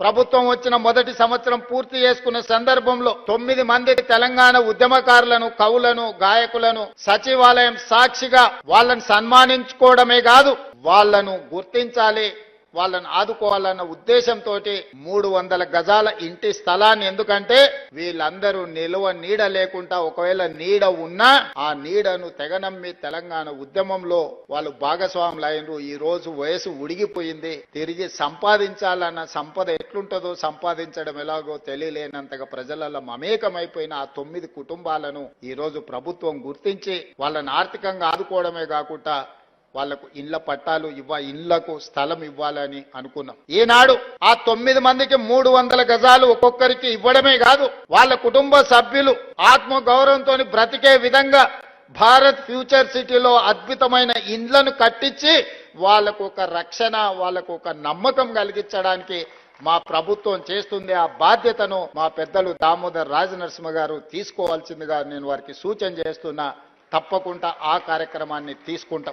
ప్రభుత్వం వచ్చిన మొదటి సంవత్సరం పూర్తి చేసుకున్న సందర్భంలో తొమ్మిది మంది తెలంగాణ ఉద్యమకారులను కవులను గాయకులను సచివాలయం సాక్షిగా వాళ్ళని సన్మానించుకోవడమే కాదు వాళ్ళను గుర్తించాలి వాళ్ళని ఆదుకోవాలన్న ఉద్దేశంతో మూడు వందల గజాల ఇంటి స్థలాన్ని. ఎందుకంటే వీళ్ళందరూ నిలువ నీడ లేకుండా ఒకవేళ నీడ ఉన్నా ఆ నీడను తెగనమ్మి తెలంగాణ ఉద్యమంలో వాళ్ళు భాగస్వాములు అయినరు ఈ రోజు వయసు ఉడిగిపోయింది. తిరిగి సంపాదించాలన్న సంపద ఎట్లుంటుందో సంపాదించడం ఎలాగో తెలియలేనంతగా ప్రజలలో మమేకమైపోయిన ఆ తొమ్మిది కుటుంబాలను ఈ రోజు ప్రభుత్వం గుర్తించి వాళ్ళని ఆర్థికంగా ఆదుకోవడమే కాకుండా వాళ్ళకు ఇండ్ల పట్టాలు ఇవ్వ ఇండ్లకు స్థలం ఇవ్వాలని అనుకున్నాం. ఈనాడు ఆ తొమ్మిది మందికి మూడు వందల గజాలు ఒక్కొక్కరికి ఇవ్వడమే కాదు వాళ్ళ కుటుంబ సభ్యులు ఆత్మ గౌరవంతో బ్రతికే విధంగా భారత్ ఫ్యూచర్ సిటీలో అద్భుతమైన ఇండ్లను కట్టించి వాళ్ళకు ఒక రక్షణ వాళ్ళకు ఒక నమ్మకం కలిగించడానికి మా ప్రభుత్వం చేస్తుంది. ఆ బాధ్యతను మా పెద్దలు దామోదర్ రాజనరసింహ గారు తీసుకోవాల్సిందిగా నేను వారికి సూచన చేస్తున్నా. తప్పకుండా ఆ కార్యక్రమాన్ని తీసుకుంటాం.